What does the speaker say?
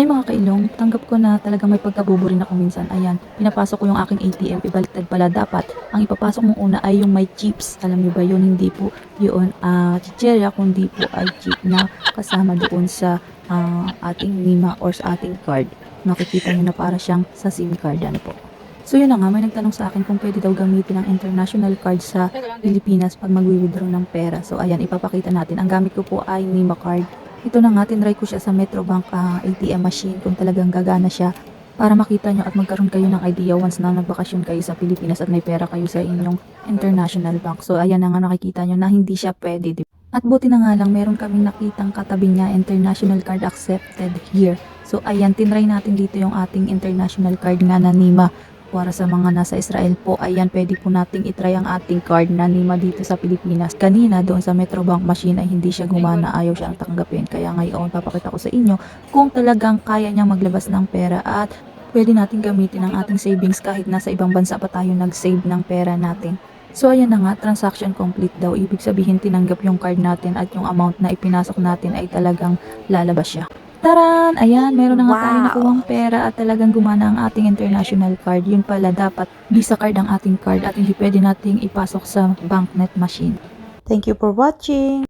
Ay mga kailong, tanggap ko na talagang may pagkabubo rin ako minsan. Ayan, pinapasok ko yung aking ATM, ibaliktad pala dapat. Ang ipapasok mo una ay yung may chips. Alam niyo ba yun? Hindi po yun ah chicherya, kundi po ay chip na kasama doon sa ah, ating NIMA or sa ating card. Makikita niyo na para siyang sa SIM card. Ano po. So yun na nga, may nagtanong sa akin kung pwede daw gamitin ang international card sa Pilipinas pag mag-withdraw ng pera. So ayan, ipapakita natin. Ang gamit ko po ay NIMA card. Ito na nga, tinry ko siya sa Metrobank ah, ATM machine kung talagang gagana siya para makita nyo at magkaroon kayo ng idea once na nagbakasyon kayo sa Pilipinas at may pera kayo sa inyong international bank. So ayan na nga nakikita nyo na hindi siya pwede. di ba? At buti na nga lang meron kaming nakitang katabi niya international card accepted here. So ayan, tinry natin dito yung ating international card nga na NIMA para sa mga nasa Israel po, ayan, pwede po nating itry ang ating card na NIMA dito sa Pilipinas. Kanina, doon sa Metrobank machine ay hindi siya gumana, ayaw siyang tanggapin. Kaya ngayon, papakita ko sa inyo kung talagang kaya niyang maglabas ng pera at pwede natin gamitin ang ating savings kahit nasa ibang bansa pa tayo nag-save ng pera natin. So ayan na nga, transaction complete daw. Ibig sabihin tinanggap yung card natin at yung amount na ipinasok natin ay talagang lalabas siya. Taran! Ayan, meron na nga tayo Wow. nakuhang pera at talagang gumana ang ating international card. Yun pala, dapat Visa card ang ating card at hindi pwede nating ipasok sa banknet machine. Thank you for watching.